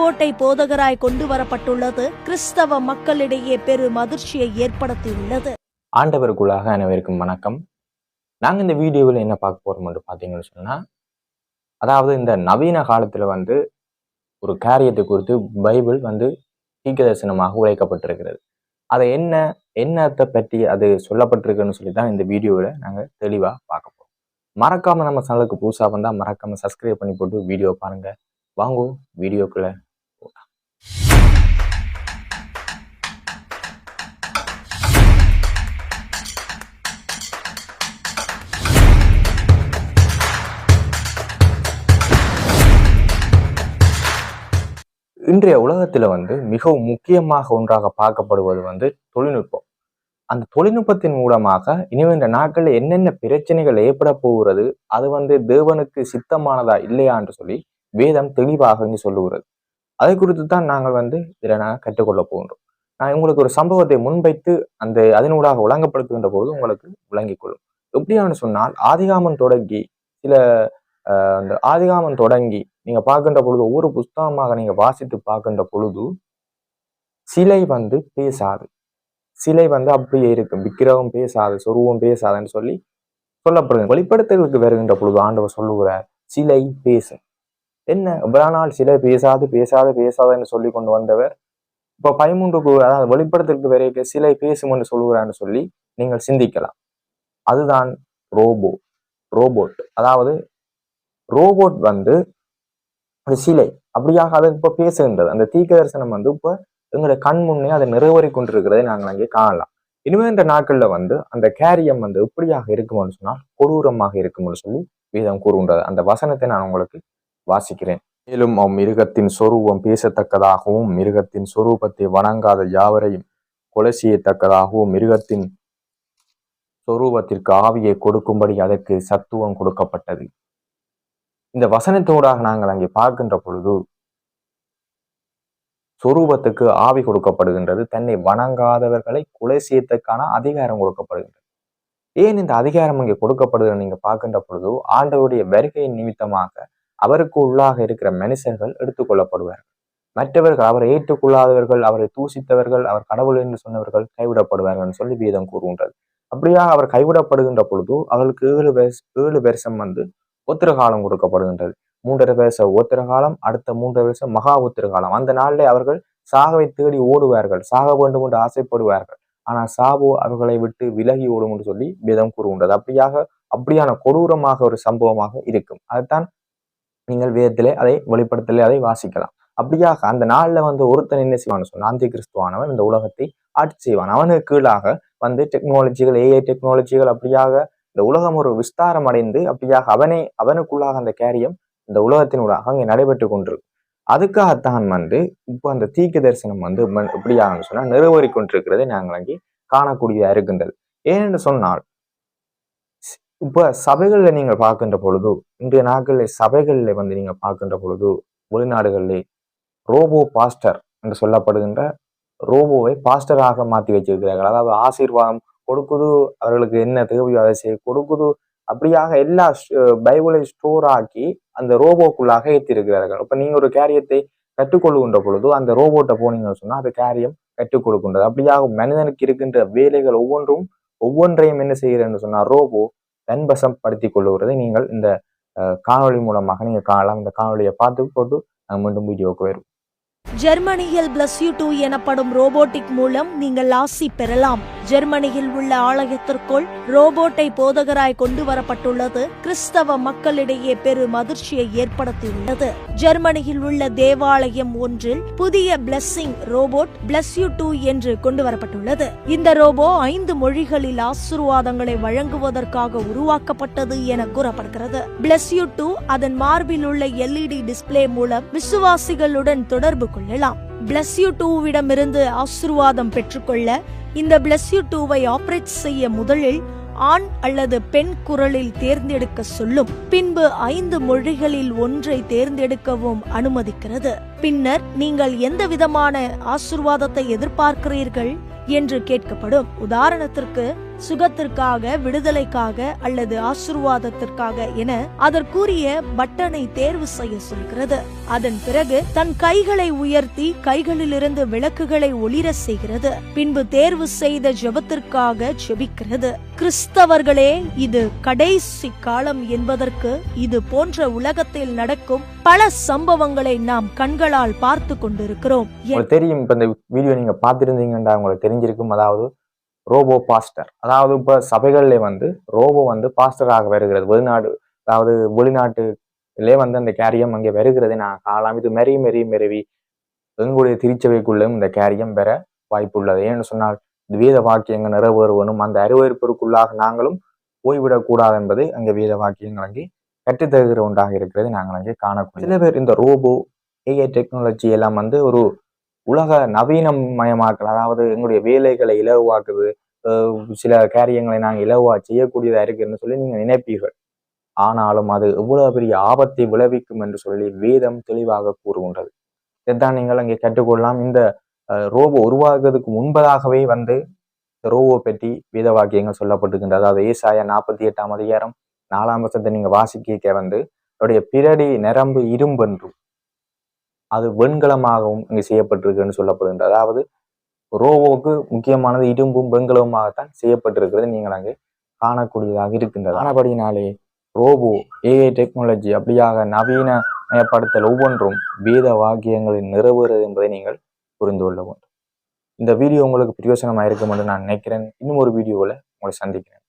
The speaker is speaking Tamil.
ரோபோட்டை போதகராய் கொண்டு வரப்பட்டுள்ளது கிறிஸ்தவ மக்களிடையே பெரும் அதிர்ச்சியை ஏற்படுத்தியுள்ளது. ஆண்டவருக்குள்ளாக அனைவருக்கும் வணக்கம். நாங்கள் இந்த வீடியோவில் என்ன பார்க்க போறோம் என்று பார்த்தீங்கன்னு சொன்னால் அதாவது இந்த நவீன காலத்தில் வந்து ஒரு காரியத்தை குறித்து பைபிள் வந்து தீக்க தரிசனமாக உழைக்கப்பட்டிருக்கிறது அதை என்ன என்னத்தை பற்றி அது சொல்லப்பட்டிருக்குன்னு சொல்லி தான் இந்த வீடியோவில் நாங்கள் தெளிவாக பார்க்க போகிறோம் மறக்காமல் நம்ம சேனலுக்கு புதுசாக வந்தால் மறக்காமல் சப்ஸ்கிரைப் பண்ணி போட்டு வீடியோ பாருங்கள் வாங்கும் வீடியோக்குள்ளே இன்றைய உலகத்தில் வந்து மிகவும் முக்கியமாக ஒன்றாக பார்க்கப்படுவது வந்து தொழில்நுட்பம். அந்த தொழில்நுட்பத்தின் மூலமாக இனிவென்ற நாட்களில் என்னென்ன பிரச்சனைகள் ஏற்பட போகிறது அது வந்து தேவனுக்கு சித்தமானதா இல்லையா என்று சொல்லி வேதம் தெளிவாக இங்கு சொல்லுகிறது. அதை குறித்து தான் நாங்கள் வந்து இதில் நாங்கள் கற்றுக்கொள்ள போகின்றோம். நான் உங்களுக்கு ஒரு சம்பவத்தை முன்வைத்து அந்த அதனூடாக விளங்கப்படுத்துகின்ற போது உங்களுக்கு விளங்கிக் கொள்ளும். எப்படியான்னு சொன்னால் ஆதிகாமம் தொடங்கி சில அந்த ஆதிகாமம் தொடங்கி நீங்கள் பார்க்கின்ற பொழுது ஒவ்வொரு புஸ்தகமாக நீங்கள் வாசித்து பார்க்கின்ற பொழுது சிலை வந்து பேசாது. சிலை வந்து அப்படியே இருக்கும். விக்கிரகம் பேசாது சொருவம் பேசாதுன்னு சொல்லி சொல்லப்படுது. வெளிப்படுத்தலுக்கு வருகின்ற பொழுது ஆண்டவர் சொல்லுகிறார் சிலை பேசும் என்ன? இவ்வளவு நாள் சிலை பேசாது பேசாது பேசாதுன்னு சொல்லி கொண்டு வந்தவர் இப்போ பதிமூன்றுக்கு அதாவது வெளிப்படுத்தலுக்கு வரைக்கும் சிலை பேசும் என்று சொல்லுகிறான்னு சொல்லி நீங்கள் சிந்திக்கலாம். அதுதான் ரோபோ ரோபோட். அதாவது ரோபோட் வந்து ஒரு சிலை. அப்படியாக அது இப்ப பேசுகின்றது. அந்த தீக்க தரிசனம் வந்து இப்ப எங்களுடைய கண் முன்னே அதை நிறைவேறி கொண்டிருக்கிறதை நாங்கள் அங்கே காணலாம். இனிமேன்ற நாட்கள்ல வந்து அந்த கேரியம் வந்து எப்படியாக இருக்கும்னு சொன்னால் கொடூரமாக இருக்கும்னு சொல்லி வீதம் கூறுகின்றது. அந்த வசனத்தை நான் உங்களுக்கு வாசிக்கிறேன். மேலும் அவ் மிருகத்தின் சொரூபம் பேசத்தக்கதாகவும் மிருகத்தின் சொரூபத்தை வணங்காத யாவரையும் கொலை செய்யத்தக்கதாகவும் மிருகத்தின் சொரூபத்திற்கு ஆவியை கொடுக்கும்படி அதற்கு சத்துவம் கொடுக்கப்பட்டது. இந்த வசனத்தோடாக நாங்கள் அங்கே பார்க்கின்ற பொழுது சொரூபத்துக்கு ஆவி கொடுக்கப்படுகின்றது தன்னை வணங்காதவர்களை கொலை செய்யத்துக்கான அதிகாரம் கொடுக்கப்படுகின்றது. ஏன் இந்த அதிகாரம் இங்கே கொடுக்கப்படுகிறது நீங்க பார்க்கின்ற பொழுது ஆண்டவருடைய வருகையின் நிமித்தமாக அவருக்கு உள்ளாக இருக்கிற மனுஷர்கள் எடுத்துக்கொள்ளப்படுவார்கள். மற்றவர்கள் அவரை ஏற்றுக்கொள்ளாதவர்கள் அவரை தூசித்தவர்கள் அவர் கடவுள் என்று சொன்னவர்கள் கைவிடப்படுவார்கள் சொல்லி வீதம் கூறுகின்றது. அப்படியாக அவர் கைவிடப்படுகின்ற பொழுது அவர்களுக்கு ஏழு வருஷம் ஏழு வருஷம் வந்து உத்திரகாலம் கொடுக்கப்படுகின்றது. மூன்றரை வருஷ உத்திரகாலம் அடுத்த மூன்றரை வருஷம் மகா உத்திரகாலம் அந்த நாளிலே அவர்கள் சாகவை தேடி ஓடுவார்கள். சாக வேண்டும் என்று ஆசைப்படுவார்கள். ஆனால் சாபோ அவர்களை விட்டு விலகி ஓடும் என்று சொல்லி வேதம் கூறுகின்றது. அப்படியாக அப்படியான கொடூரமாக ஒரு சம்பவமாக இருக்கும். அதுதான் நீங்கள் வேதத்திலே அதை வெளிப்படுத்தலே அதை வாசிக்கலாம். அப்படியாக அந்த நாளில் வந்து ஒருத்தன் என்ன செய்வான்னு சொன்னா ஆந்தி கிறிஸ்துவானவன் இந்த உலகத்தை ஆட்சி செய்வான் அவனுக்கு கீழாக வந்து டெக்னாலஜிகள் ஏஐ டெக்னாலஜிகள் அப்படியாக இந்த உலகம் ஒரு விஸ்தாரம் அடைந்து அப்படியாக அவனை அவனுக்குள்ளாக அந்த கேரியம் இந்த உலகத்தினூடாக அங்கே நடைபெற்று கொண்டிருக்கு. அதுக்காகத்தான் வந்து இப்போ அந்த தீக்கு தரிசனம் வந்து ம- சொன்னால் சொன்னா கொண்டிருக்கிறதை நாங்கள் அங்கே காணக்கூடியதா இருக்கின்றது. ஏனென்று சொன்னால் இப்போ இப்ப சபைகளில் நீங்கள் பார்க்கின்ற பொழுது இன்றைய நாட்களில் சபைகளில் வந்து நீங்க பார்க்கின்ற பொழுது வெளிநாடுகளிலே ரோபோ பாஸ்டர் என்று சொல்லப்படுகின்ற ரோபோவை பாஸ்டராக மாற்றி வச்சிருக்கிறார்கள் அதாவது ஆசீர்வாதம் கொடுக்குது அவர்களுக்கு என்ன தேவையோ அதை செய்ய கொடுக்குது. அப்படியாக எல்லா ஸ்- பைபிளை ஸ்டோர் ஆக்கி அந்த ரோபோக்குள்ளாக ஏற்றிருக்கிறார்கள் இப்போ நீங்கள் ஒரு கேரியத்தை கற்றுக்கொள்கின்ற பொழுது அந்த ரோபோட்டை போனீங்கன்னு சொன்னால் அது கேரியம் கற்றுக் கொடுக்கின்றது. அப்படியாக மனிதனுக்கு இருக்கின்ற வேலைகள் ஒவ்வொன்றும் ஒவ்வொன்றையும் என்ன செய்கிறேன்னு சொன்னால் ரோபோ தன்வசம் படுத்திக் கொள்ளுகிறதை நீங்கள் இந்த காணொளி மூலமாக நீங்கள் காணலாம். இந்த காணொளியை பார்த்து போட்டு நாங்கள் மீண்டும் வீடியோவுக்கு வரும் ஜெர்மனியில் பிளஸ் யூ டூ எனப்படும் ரோபோட்டிக் மூலம் நீங்கள் ஆசி பெறலாம். ஜெர்மனியில் உள்ள ஆலயத்திற்குள் ரோபோட்டை போதகராய் கொண்டு வரப்பட்டுள்ளது கிறிஸ்தவ மக்களிடையே பெரும் அதிர்ச்சியை ஏற்படுத்தியுள்ளது. ஜெர்மனியில் உள்ள தேவாலயம் ஒன்றில் புதிய blessing robot bless U two என்று கொண்டு வரப்பட்டுள்ளது இந்த ரோபோ ஐந்து மொழிகளில் ஆசீர்வாதங்களை வழங்குவதற்காக உருவாக்கப்பட்டது என கூறப்படுகிறது. பிளஸ் யூ டூ அதன் மார்பில் உள்ள எல்இடி டிஸ்பிளே மூலம் விசுவாசிகளுடன் தொடர்பு கொள்ளலாம். பிளஸ் யூ டூவிடமிருந்து ஆசீர்வாதம் பெற்றுக்கொள்ள இந்த பிளஸ் யூ டூவை ஆப்ரேட் செய்ய முதலில் ஆண் அல்லது பெண் குரலில் தேர்ந்தெடுக்க சொல்லும். பின்பு ஐந்து மொழிகளில் ஒன்றை தேர்ந்தெடுக்கவும் அனுமதிக்கிறது. பின்னர் நீங்கள் எந்த விதமான ஆசீர்வாதத்தை எதிர்பார்க்கிறீர்கள் என்று கேட்கப்படும். உதாரணத்திற்கு சுகத்திற்காக விடுதலைக்காக அல்லது ஆசிர்வாதத்திற்காக என அதற்குரிய பட்டனை தேர்வு செய்ய சொல்கிறது. அதன் பிறகு தன் கைகளை உயர்த்தி கைகளிலிருந்து விளக்குகளை ஒளிர செய்கிறது. பின்பு தேர்வு செய்த ஜெபத்திற்காக ஜெபிக்கிறது. கிறிஸ்தவர்களே இது கடைசி காலம் என்பதற்கு இது போன்ற உலகத்தில் நடக்கும் பல சம்பவங்களை நாம் கண்களால் பார்த்து கொண்டிருக்கிறோம். தெரியும் இப்ப இந்த வீடியோ நீங்க பார்த்திருந்தீங்கன்னா உங்களுக்கு தெரிஞ்சிருக்கும். அதாவது ரோபோ பாஸ்டர். அதாவது இப்ப சபைகள்ல வந்து ரோபோ வந்து பாஸ்டராக வருகிறது. வெளிநாடு அதாவது வெளிநாட்டுலே வந்து அந்த கேரியம் அங்கே வருகிறதை. நான் காணலாம் இது மெரி மெரி மெருவி எங்களுடைய திருச்சபைக்குள்ளும் இந்த கேரியம் பெற வாய்ப்புள்ளது. ஏன்னு சொன்னால் இந்த வேத வாக்கியங்கள் நிறைவேறுவனும் அந்த அருவறுப்பிற்குள்ளாக நாங்களும் போய்விடக்கூடாது என்பது அங்கே வேத வாக்கியங்கள் அங்கே கற்றுத்தருகிற ஒன்றாக இருக்கிறது. நாங்கள் அங்கே காணக்கூடிய சில பேர் இந்த ரோபோ ஏஐ டெக்னாலஜி எல்லாம் வந்து ஒரு உலக நவீனமயமாக்கல் அதாவது எங்களுடைய வேலைகளை இலவாக்குது சில காரியங்களை நாங்கள் இலவா செய்யக்கூடியதாக இருக்குன்னு சொல்லி நீங்கள் நினைப்பீர்கள். ஆனாலும் அது எவ்வளவு பெரிய ஆபத்தை விளைவிக்கும் என்று சொல்லி வேதம் தெளிவாக கூறுகின்றது. இதைத்தான் நீங்கள் அங்கே கற்றுக்கொள்ளலாம். இந்த ரோபோ உருவாகிறதுக்கு முன்பதாகவே வந்து இந்த ரோபோ பற்றி வேத வாக்கியங்கள் சொல்லப்பட்டிருக்கின்றது அதாவது ஏசாய நாற்பத்தி எட்டாம் அதிகாரம் நாலாம் வருஷத்தை நீங்கள் வாசிக்க வந்து அவருடைய பிறடி நரம்பு இரும்பென்றும் அது வெண்கலமாகவும் இங்கு செய்யப்பட்டிருக்குன்னு சொல்லப்படுகின்றது. அதாவது ரோவோக்கு முக்கியமானது இரும்பும் வெண்கலமாகத்தான் செய்யப்பட்டிருக்கிறது. நீங்கள் அங்கே காணக்கூடியதாக இருக்கின்றது. ஆனபடினாலே ரோபோ ஏஐ டெக்னாலஜி அப்படியாக நவீனப்படுத்தல் ஒவ்வொன்றும் வேத வாக்கியங்களில் நிறைவேறுது என்பதை நீங்கள் புரிந்து கொள்ள வேண்டும். இந்த வீடியோ உங்களுக்கு பிரயோசனமாக இருக்கும் என்று நான் நினைக்கிறேன். இன்னும் ஒரு வீடியோவில் உங்களை சந்திக்கிறேன்.